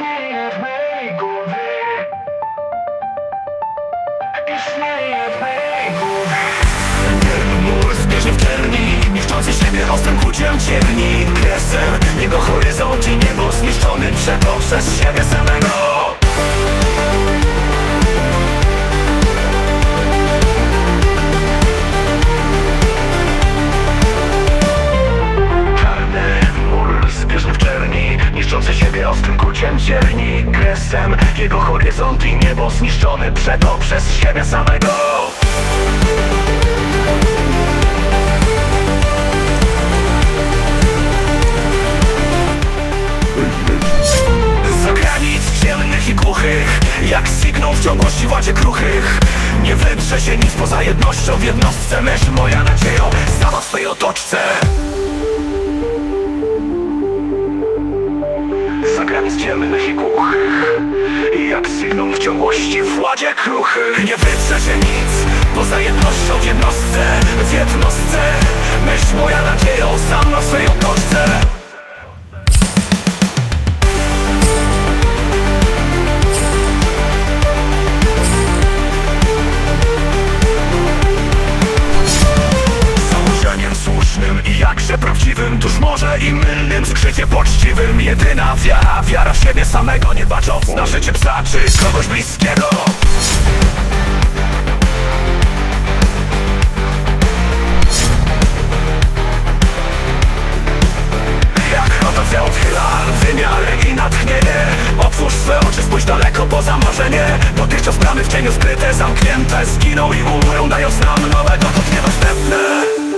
Istnieje w w mej głowie Mur zbieżnie w czerni Niszczący siebie ostrym kłuciem cierni Kresem jego horyzont i niebo zniszczony przez siebie samego kłuciem cierni Kresem. Jego horyzont i niebo zniszczony Przeto przez siebie samego. Z granic ciemnych i głuchych Jak sygnał w ciągłości władzie kruchych. Nie wytrze się nic poza jednością w jednostce. Myśl moja nadzieją stała w swej otoczce ciemnych i głuchych Jak sygnał w ciągłości władzie kruchych Nie wytrze się nic poza jednością w jednostce W jednostce. Myśl moja nadzieją sama w swej I mylnym, skrycie poczciwym. Jedyna wiara, wiara w siebie samego Nie bacząc na życie psa czy kogoś bliskiego. Rotacja odchyla wymiary i natchnienie Otwórz swe oczy, spójrz daleko poza marzenie. Dotychczas bramy w cieniu skryte, zamknięte Zginą i umrą, dając nam nowe, dotąd niedostępne W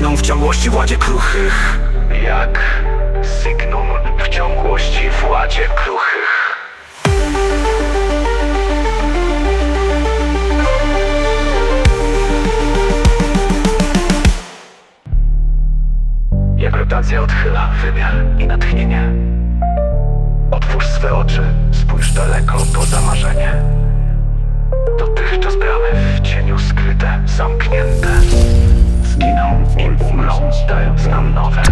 Sygnał w ciągłości władzie kruchych. Jak sygnał w ciągłości władzie kruchych. Jak rotacja odchyla wymiar i natchnienie. Otwórz swe oczy, spójrz daleko poza marzenie Dotychczas bramy w cieniu skryte, zamknięte Zginą i umrą, dając nam nowe